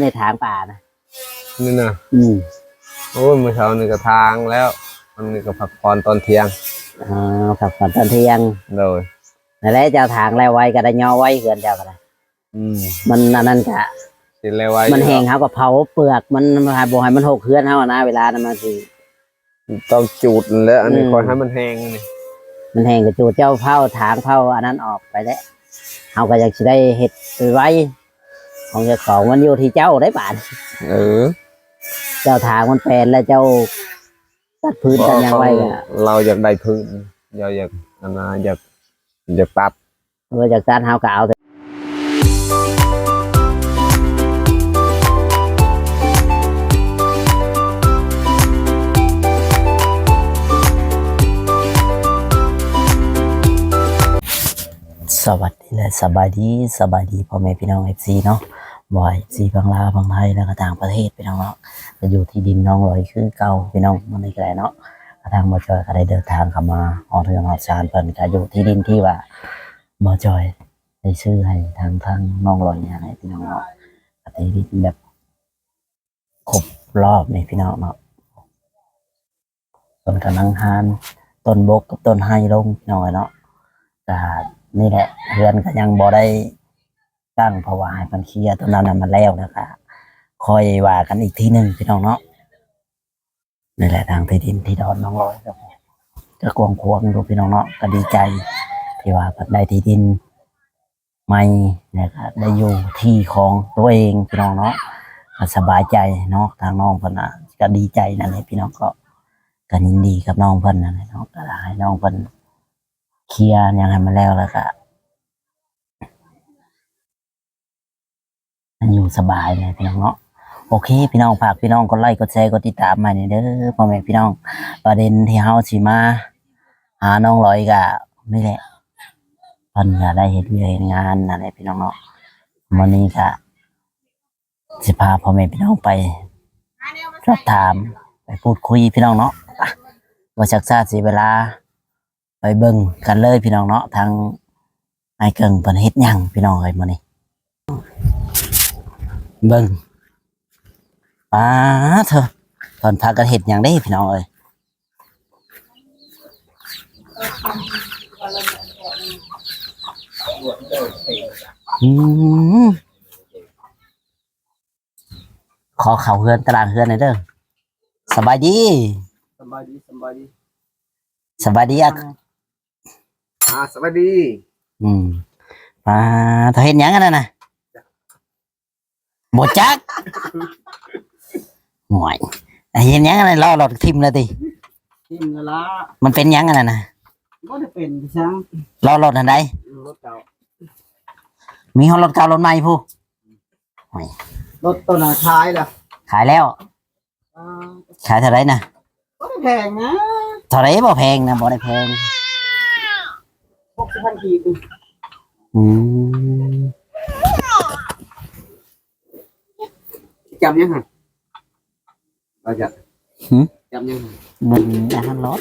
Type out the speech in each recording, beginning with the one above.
ในทางป่านะนี่นะอืมโอ้ยเมื่อเช้านี่ก็ทางแล้วมันนี่ก็พักผ่อนตอนเที่ยงอ๋อขับก่อนตอนเที่ยงโดยนั่นแหละเจ้าทางแล้วไว้ก็ได้ย่อไว้เกินเจ้าก็ได้อืมมันอันนั้นกะสิเลยไว้มันแห้งเขาก็เผาเปลือกมันมันบ่ให้มันหกเคลื่อนเฮานะเวลานั้นมันสิต้องจูดแล้ว อันนี้อืมคอยให้มันแห้งนี่มันแห้งก็จูดเจ้าเผาทางเผาอันนั้นออกไปแล้วเฮาก็อยากสิได้เฮ็ดไว้ ของเจ้าของมันอยู่ที่เจ้าได้บาดเออ เจ้าทางมันแปลนแล้วเจ้าตัดพื้นกันยังไว้ก็เราอยากได้พื้นเราอยากอันนะอยากอยากปรับเออจากตัดเฮาก็เอาแต่สวัสดีและสบายดีสบายดีพ่อแม่พี่น้องเอฟซีเนาะ บ่อยซีบางลาวบางไทยแล้วก็ต่างประเทศพี่น้องเนาะจะอยู่ที่ดินน้องลอยคือเก่าพี่น้องมันนี่ก็ได้เนาะทางบ่จอยก็ได้เดินทางเข้ามาออกเรือนออกชานเพิ่นก็อยู่ที่ดินที่ว่าบ่จอยได้ชื่อให้ทางทางน้องลอยเนี่ยให้พี่น้องเนาะก็ได้ดินแบบครบรอบนี่พี่น้องเนาะต้นกำลังหานต้นบกกับต้นไฮลงพี่น้องเนาะก็นี่แหละเรือนก็ยังบ่ได้ ตั้งเพราะว่าให้มันเคลียร์ตรงนั้นน่ะมันแล้วนะคะคอยว่ากันอีกทีหนึ่งพี่น้องเนาะนี่แหละทางที่ดินที่ดอนน้องลอยครับก็กวงควงดูพี่น้องเนาะก็ดีใจที่ว่าเพิ่นได้ที่ดินใหม่นะครับได้อยู่ที่ของตัวเองพี่น้องเนาะก็สบายใจเนาะทางน้องเพิ่นน่ะก็ดีใจนั่นแหละพี่น้องก็ก็ยินดีกับน้องเพิ่นนั่นแหละเนาะก็ให้น้องเพิ่นเคลียร์ยังให้มันแล้วแล้วก็มันอยู่ สบายเลยพี่น้องเนาะโอเค พี่น้องฝากพี่น้องกดไลค์กดแชร์กดติดตามมาเนี่ยเด้อพ่อแม่พี่น้อง ประเด็นที่เฮาสิมา หาน้องลอยก็ไม่แหละเพิ่นก็ได้เฮ็ดเวียกเฮ็ดงานนั่นแหละพี่น้องเนาะวันนี้ก็สิพาพ่อแม่พี่น้องไปสอบถามไปพูดคุยพี่น้องเนาะว่าจักซาสีเวลา ไปเบิ่งกันเลยพี่น้องเนาะทางไอ้เกิงเพิ่นเฮ็ดหยังพี่น้องเอ้ยมื้อนี้ เบิ่งป้าเถอะเพิ่นพากันเฮ็ดหยังได้พี่น้องเอ้ยอืมขอเข้าเฮือนตารางเฮือนหน่อยเด้อสบายดีสบายดีสบายดีสบายดีอะอ่าสบายดี อืมมาเธอเห็นหยังกันนะนะ บดจักห่วยเห็นหยังกันนะล่อหลอดทิมเลยติทิมละละมันเป็นหยังกันนะนะก็จะเป็นช่างล่อหลอดอันใดรถเก่ามีห้องรถเก่ารถใหม่ผู้รถตัวไหนท้ายล่ะขายแล้วอ่าขายเท่าไหรนะก็ไม่แพงนะเท่าไหรบ่แพงนะบ่ได้แพงหกสิบพันกีบอืม จำยังไงเราจะจำยังไงมึงอาหารรถ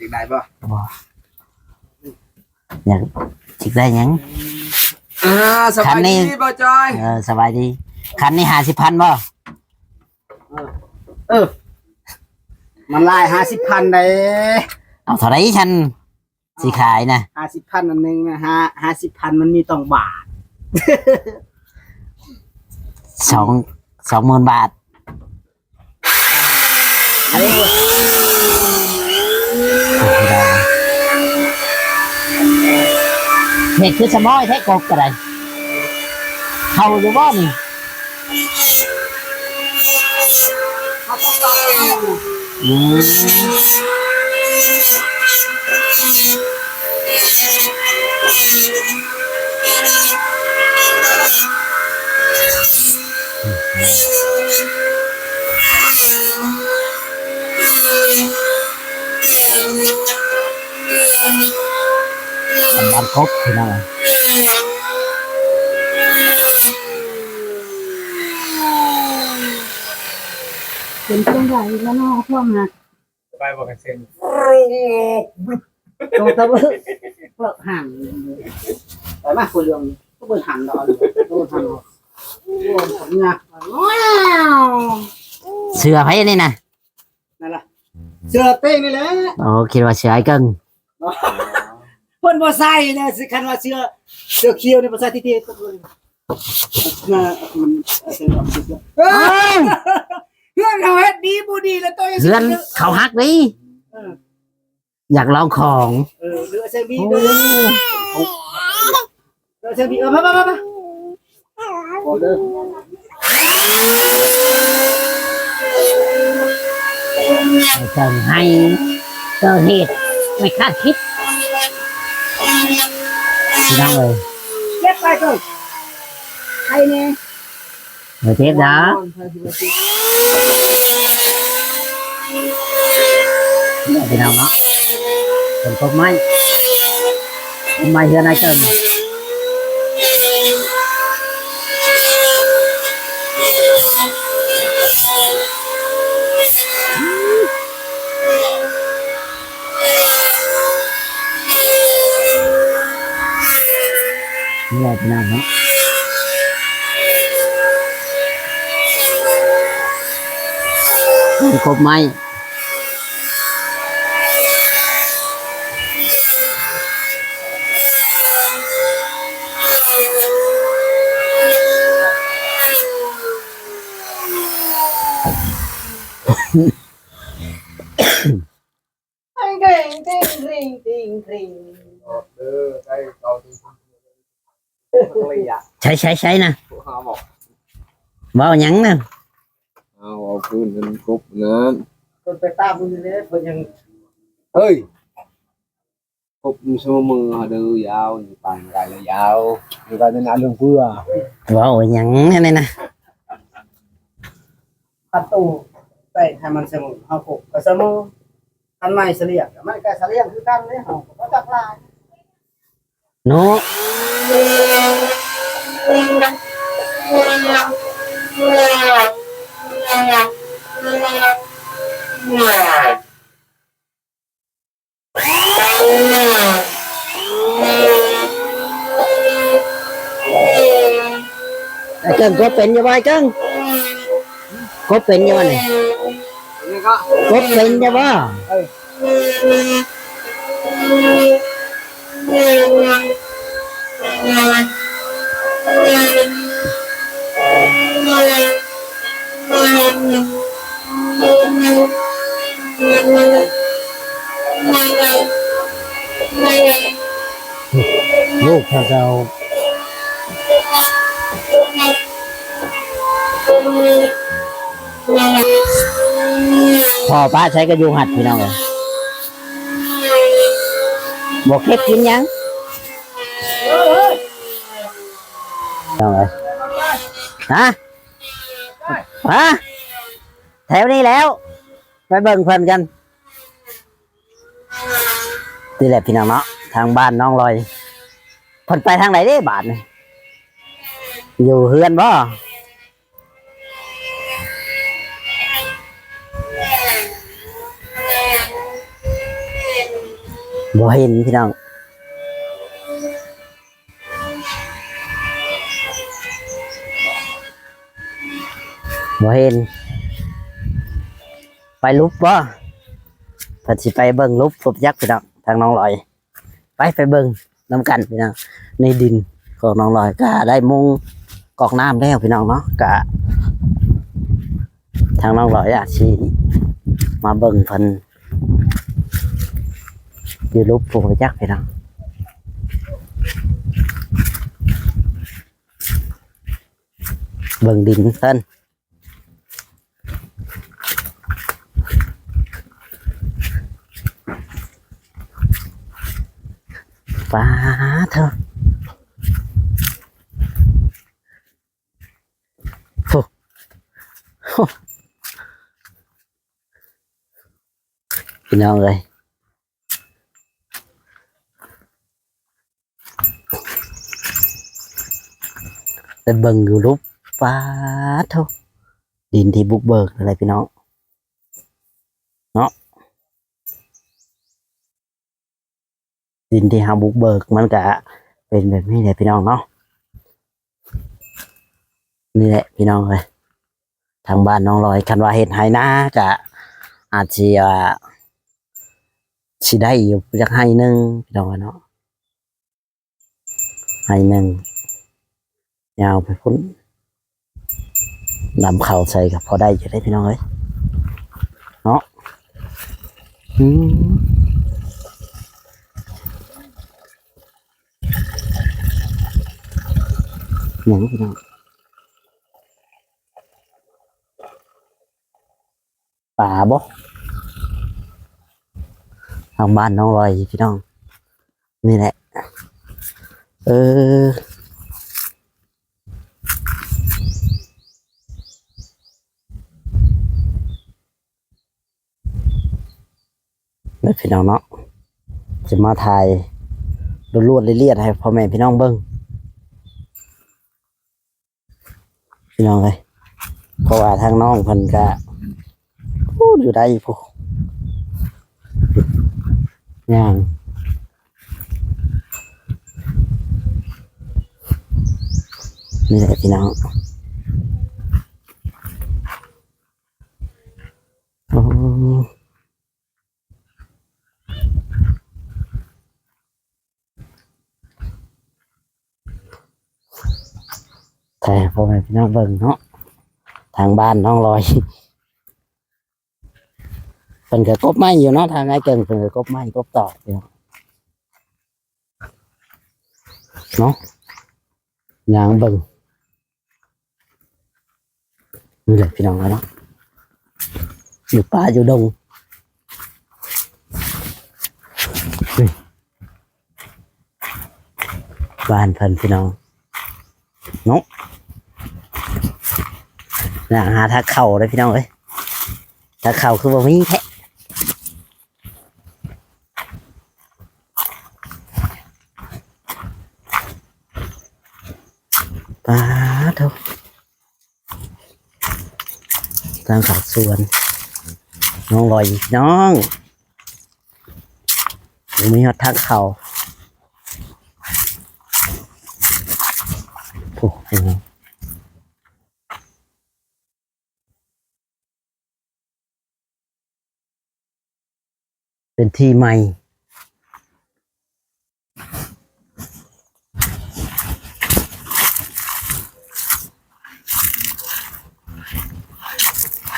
ยังได้ป่ะบ่อยากจิกได้หยัง อ่าสคับานยนี้ดีป่ะจอย เออสบายดี คันนี้ห้าสิบพันบ่เออ มันลายห้าสิบพันได้เอาเท่าไหรฉันสิขายนะห้าสิบพันอันหนึงนะฮะห้าสิบพันมันมีต้องบาทสอง สองหมื่นบาทอันนี้เห็ดคือสมอยแท้กบกระไรเขาอยู่บ่นี่เขาต้อง ต้องอืมสำบันครบคือนั่นแหละเป็นเครื่องใหญ่แล้วเนาะพวกน่ะไปบอกกันเซ็นตรงตะเบิกเบิกหั่นไปมาคนเรื่องก็เบิกหั่นดอกเลยก็เบิกหั่นดอกนะว้าว เสือไผนี่นะนั่นล่ะเสื้อเต้งนี่แหละโอ้คิดว่าเสือไอ้เกิ้งเพิ่นบ่ใส่นะสิคันว่าเสื้อเสื้อเขียวนี่บ่ใส่ที่ที่ตะกุนน่ะมันเสื้อเสื้อเอ้ยเพื่อนเขาเฮ็ดดีบ่ดีแล้วตัวยังเฮือนเขาฮักดิเอออยากลองของ เออเรือเซมีเรือเรือเซมีเออมามา มามาโอ้เด้อไอ้เกิ้งให้เกิดเหตุไม่คาดคิดพี่น้องเลยเก็บไปก่อนใครเนี่ยเดี๋ยวเทปนะเนี่ยพี่น้องเนาะเป็นพวกไม้พวกไม้เฮือนไอ้เกิ้ง นี่แหละพี่น้องเนาะครบไหมกริงกริงกริงกริงกริงเออได้เราดู เลยอะใช้ใช้ใช้นะเขาบอกเว่าหยังนะเอาเอาคืนนั้นกรุ๊ปนั้นคนไปตามมึงเลยคนยังเฮ้ยกรุ๊ปชั่วมือเดือยาวอยู่ปานไรเลยยาวอยู่กันนานเรื่องเพื่อเว่าหยังนี่นะประตูใส่ให้มันเสมอเฮาปกก็เสมออันใหม่เสลียงมันก็เสลียงคือกันเลยเฮาก็จักลาย โนไอ้เกิ้งก็เป็นอยังไงเกิ้งก็เป็นอยังไงนี่นี่ก็ก็เป็นอยังไง ลูกถ้าเราพ่อป้าใช้กระยุงหัดพี่น้องเลย บอกเค็ดกินยังน้องเลยฮะฮะแถวนี้แล้ว ไปเบิ่งเพิ่นกันนี่แหละพี่น้องเนาะทางบ้านน้องลอยเพิ่นไปทางไหนเด้บาทนี่อยู่เฮือนบ่ บ่เห็นพี่น้องบ่เห็น ไปลุบบ่เพิ่นสิไปเบิ่งลุบพบยักษ์พี่น้องทางน้องลอย ไปไปเบิ่งน้ำกันพี่น้องในดินของน้องลอยก็ได้มุงกอกน้ำแล้วพี่น้องเนาะก็ทางน้องลอยอาชีมาเบิ่งเพิ่น อยู่ลุบพบยักษ์พี่น้องเบิ่งดินเพิ่นป้าเธอโอ้โหพี่น้องเลย ไปเบิ่งอยู่รูปป้าเธอดินที่บุกเบิกอะไรพี่น้องเนาะดินที่หาบุกเบิกมันก็เป็นแบบนี้เลยพี่น้องเนาะนี่แหละพี่น้องเลยทางบ้านน้องลอยคันว่าเห็ดไห้นากะอาจจะว่าสิได้อยู่จักไห้หนึ่งพี่น้องเนาะไห้หนึ่ง ยาวไปพุ่นนำเข่าใส่กับพอได้อยู่ได้พี่น้องเอ้ยเนาะอืมหยังพี่น้องป่าบ่ทางบ้านน้องลอยพี่น้อง นี่แหละ เออ แล้ว พี่น้องเนาะจะมาถ่ายรวดๆเรียดๆให้พ่อแม่พี่น้องเบิ้งพี่น้องเลยเพราะว่าทางน้องเพิ่นก็พูดอยู่ได้พวกย่างนี่แหละพี่น้องโอ้ แต่พ่อแม่พี่ น้องเบิ่งเนาะทางบ้านน้องลอยเป็นก็กบไม้อยู่เนาะทางไอ้เก่งเป็นก็กบไม้กบตอกอยู่เนาะยางเบิ่งนี่แหละพี่น้องเนาะอยู่ป่าอยู่ดงนี่บ้านเพิ่นพี่น้องเนาะ น่าหาทักเข่าเลยพี่น้องเอ้ยทักเข่าคือบ่มีแท้ป้าเท่าทางขัดส่วน น้องลอยน้องมีหอดทักเข่าโอ้โห เป็นที่ใหม่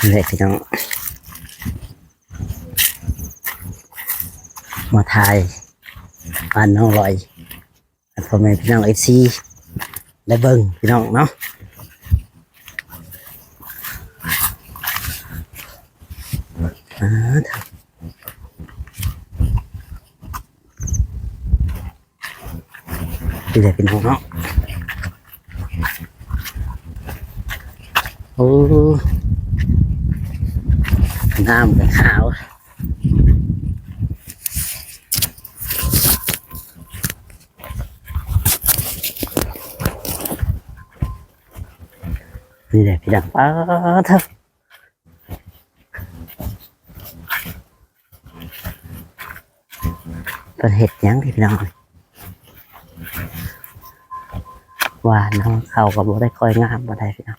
นี่แหละพี่น้องมาถ่ายบ้านน้องลอยพ่อแม่พี่น้องเอฟซีได้เบิ่งพี่น้องเนาะอ่าเถอะ นี่แหละเป็นห้องเนาะโอ้น้ำกับขาวนี่แหละพี่ดังป้าเถอะเป็นเห็ดหยังที่พี่น้อง ว่าน้องเขากับบ่ได้คอยงามบ่ได้พี่น้อง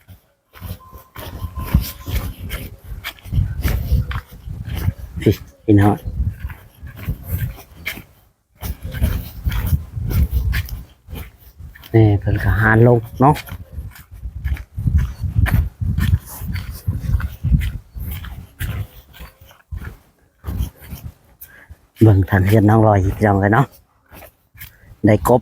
พี่พี่น้องนี่เพิ่นก็หานลงเนาะเบิ่งทางเฮือนน้องลอยอีกจังเลยเนาะได้กบ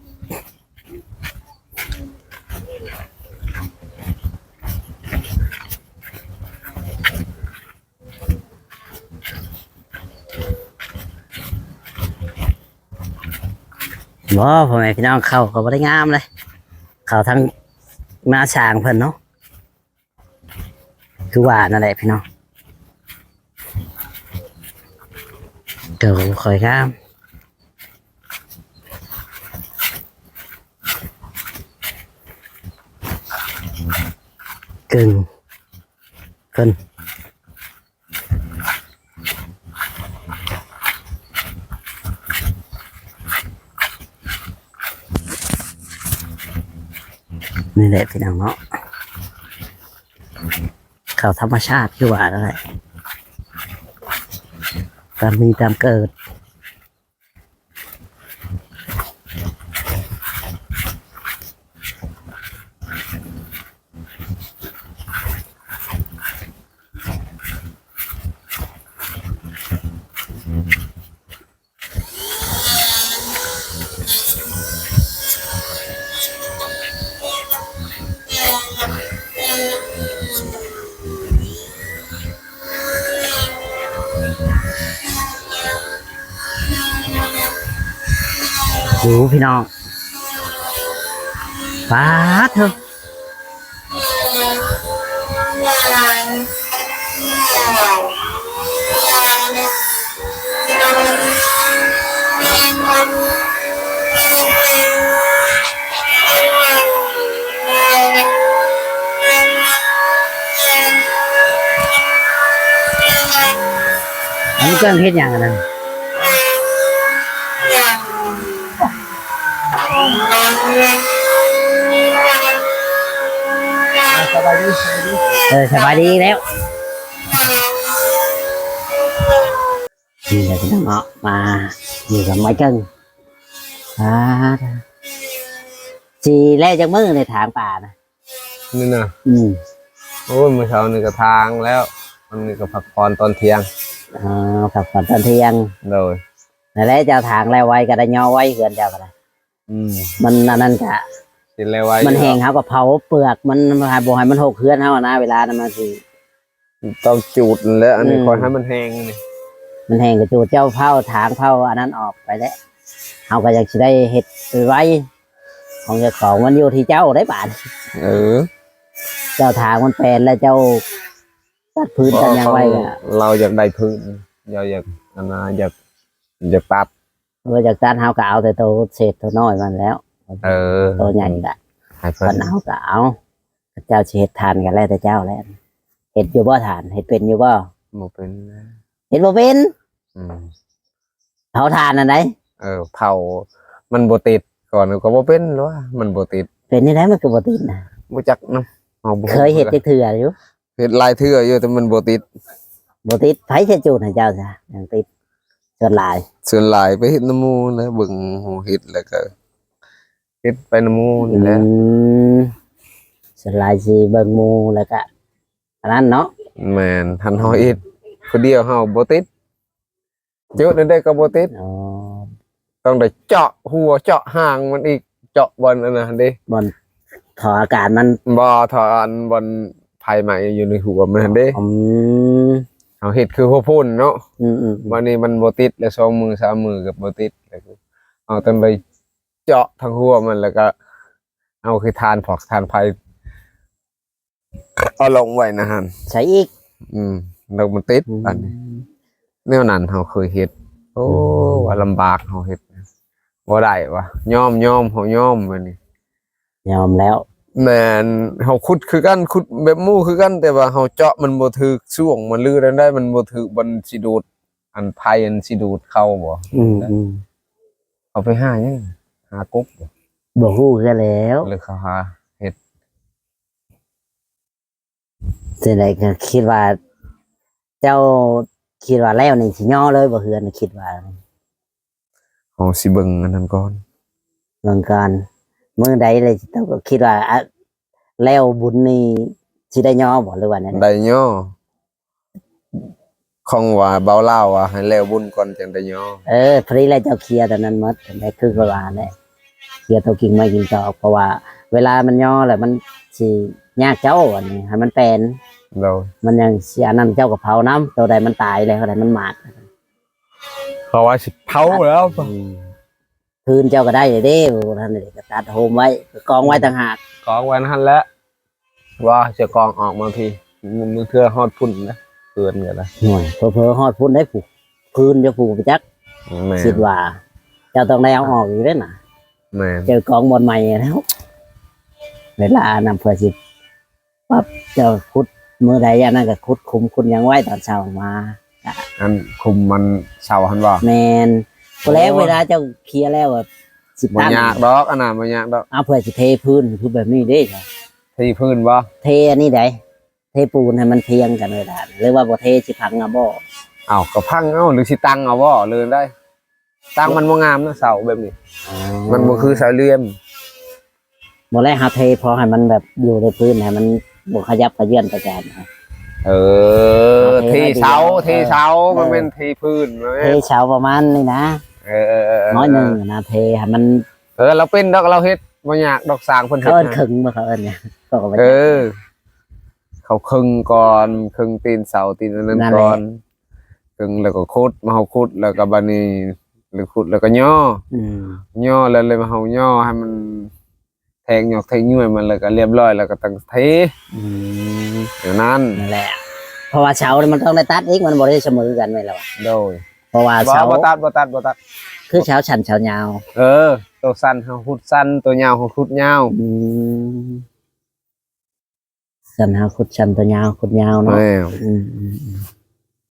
บ่พ่อแม่พี่น้องเข้าก็บ่ได้งามเลย เข้าทั้งหน้าช้างเพิ่นเนาะคือว่านั่นแหละพี่น้องเกิดคอยงามกึ่งเพิ่น นี่แหละพี่น้องเนาะเขาธรรมชาติคือว่าแล้วแหละตามมีตามเกิด ดูพี่น้องป้าดเถอะอันนี้เครื่องเทศอย่างนั้นส ออสบายดีแล้วนี่แหละพี่น้องเนาะมาอยู่กับไม้เกิ้งป้าดสีแรกจากมือในถางป่านะนี่นะอืมโอ้ยเมื่อเช้านี่ก็ทางแล้ว มันนี่ก็พักผ่อนตอนเที่ยงอ๋อกับก่อนตอนเที่ยงโดยนั่นแหละเจ้าถางแล้วไว้ก็ได้ย่อไว้เกินเจ้าก็ได้อืมมันอันนั้นกะ สิเลยไว้มันแห้งเขาก็เผาเปลือกมันมันบ่ให้มันหกเคลื่อนเฮานะเวลานั้นมันสิต้องจูดแล้ว อันนี้อืมคอยให้มันแห้งนี่มันแห้งก็จูดเจ้าเผาถางเผาอันนั้นออกไปแล้วเฮาก็อยากสิได้เฮ็ดไว้ของเจ้าของมันอยู่ที่เจ้าได้บาดเออ เจ้าถางมันแปลนแล้วเจ้าตัดพื้นกันยังไว้ก็เราอยากได้พื้นเราอยากอันนะอยากอยากตัดเมื่อจากตัดเฮาก็เอาแต่ตัวเศษตัวน้อยมันแล้ว เออตัวใหญ่ก็ให้เพิ่เพิ่นนเอาก็เอาเจ้าสิเฮ็ดทานกันแล้วแต่เจ้าแล้วเฮ็ดอยู่บ่ทานเฮ็ดเป็นอยู่บ่บ่เป็นนะเฮ็ดบ่เป็นอืมเผาทานอันไหนเออเผามันบ่ติดก่อนก็บ่เป็นหรอวะมันบ่ติดเป็นนี่ได้มันก็บ่ติดนะบ่จักนำเอาบ่เคยเฮ็ดจักเทื่ออยู่เฮ็ดหลายเทื่ออยู่แต่มันบ่ติดบ่ติดไผสิจูดให้เจ้าซะยังติดจนหลายส่วนหลายไปเฮ็ดน้ำหมูแล้วเบิ่งโหเฮ็ดแล้วก็ เฮ็ดไปน้ำหมูนี่แหละอืมจนหลายสิเบิ่งหมู่แล้วก็อันนั้นเนาะแม่นทันเฮาเฮ็ดผู้เดียวเฮาบ่ติดเจอได้ก็บ่ติดอ๋อต้องได้เจาะหัวเจาะหางมันอีกเจาะบอลอันนั้นเด้บนถออากาศมันบ่ถอนบอลภายใหม่อยู่ในหัวมันเด้อืมเฮาเฮ็ดคือหัวพุ่นเนาะอืมอืมวันนี้มันบ่ติดแล้วสองมือสามมือก็บ่ติดแล้วก็เอาต้องไป เจาะทั้งหัวมันแล้วก็ เอาคือทานผอกทานไฟเอาลงไว้นะฮะใช้อีก อืมแล้วมันติดอันนี้แนวนั้นเฮาเคยเฮ็ดโอ้อืมว่าลำบากเฮาเฮ็ดบ่ได้วะยอมยอมเฮายอมบัดนี้ยอมแล้วแม่นเฮาขุดคือกันขุดแบบหมู่คือกันแต่ว่าเฮาเจาะมันบ่ถึกช่วงมันลื้อได้ได้มันบ่ถึกมันสิดูดอันไผอันสิดูดเข้าบ่อืมอืมเอาไปหาหยัง หากบบ่บ่ฮู้คือแล้วหรือเขาหาสิได้ก็คิดว่า เจ้าคิดว่าแล้วนี่สิย่อเลยบ่เฮือนคิดว่าเฮาสิเบิ่งอันนั้นก่อนเมืองการมื้อใดเลยเจ้าก็คิดว่าอะแล้วบุญนี่สิได้ย่อบ่หรือว่านั่นได้ย่อ ของว่าเบาเล่าว่าให้แล้วบุญก่อนจังได้ย่อเออพอดีแล้วเจ้าเคลียร์ตอนนั้นหมดได้คือก็ว่าแหละเคลียร์ตัวกิ่งไม้กิ่งตอกเพราะว่า เวลามันย่อแล้วมันสิยากเจ้าอันนี้ให้มันเป็นเรามันยังเสียน้ำเจ้ากับเผาน้ำตัวใดมันตายแล้วตัวใดมันหมาดเขาว่าสิเผาแล้วอืมพื้นเจ้าก็ได้เลยเด้ท่านเลยก็ตัดโฮมไว้กองไว้ต่างหากกองไว้นั่นแหละว่าจะกองออกมาพี่มันมือเทื่อฮอดพุ่นนะ เกินกันละหน่วยเพอเพอๆฮอดพุ่นได้ผูกพื้นจะผูกไปจักแม่คิดว่าเจ้าต้องได้เอาออกอยู่ได้น่ะ แม่เจอกองบนใหม่แล้วเวลานำเพื่อสิปั๊บเจ้าคุดมือใดอันนั้นก็คุดคุมคุณยังไว้ตอนเช้ามา อันคุมมันเสาหันบ่แมนพอแล้วเวลาเจ้าเคลียร์แล้วอะสิบ่ตั้งยากดอกอันนั้นบ่ยากดอกเอาเพื่อสิเทพื้นคือแบบนี้เด้จ้ะที่พื้นบ่เทอันนี้ได้ เทเทปูนให้มันเทียงกันเลยท่านหรือว่าบ่เทสิพังเอาบ่เอาก็พังเอาหรือสิตังเอาบ่เลยได้ ตังมันบ่งามนะเสาแบบนี้ มันบ่คือเสาเหลี่ยมบ่แลเฮาเทพอให้มันแบบอยู่ในพื้นให้มันบ่ขยับขยื่นไปกันนะเออเททีให้ดีเสาเออทีเสาเออมันเป็นทีพื้นมันเทแม่นเช้าประมาณนี้นะเออเออเออน้อยหนึงนะเทให้มัน เออเราเป็นดอกเราเฮ็ดบ่ยากดอกสร้างเพิ่นเขาเฮ็ดเอิ้นนะขึงบ่เขาเอิ้นเนี่ยก็ก็บ่เอได้อ เขาครึ่งก่อนครึ่งตีนเสาตีนอันนั้นนั่นแหละก่อนครึ่งแล้วก็ขุดมาเฮาขุดแล้วก็บัดนี้หรือขุดแล้วก็ย่ออืมย่อแล้วเลยมาเฮาย่อให้มันแทงหยอกแทงย้วยมันแล้วก็เรียบร้อยแล้วก็ตั้งเทอืมอย่างนั้นนั่นแหละเพราะว่าเช้านี่มันต้องได้ตัดอีกมันบ่ได้เสมอกันแม่นแล้วอะโดยเพราะว่าบ่เช้าบ่ตัดบ่ตัดบ่ตัด คือเช้าชันเช้ายาว เออ ตัวสั้นเฮาขุดสั้นตัวยาวเฮาขุดยาว กันหาขุดชันตัวยาวขุดยาวเนาะแม่อืมอืมอืม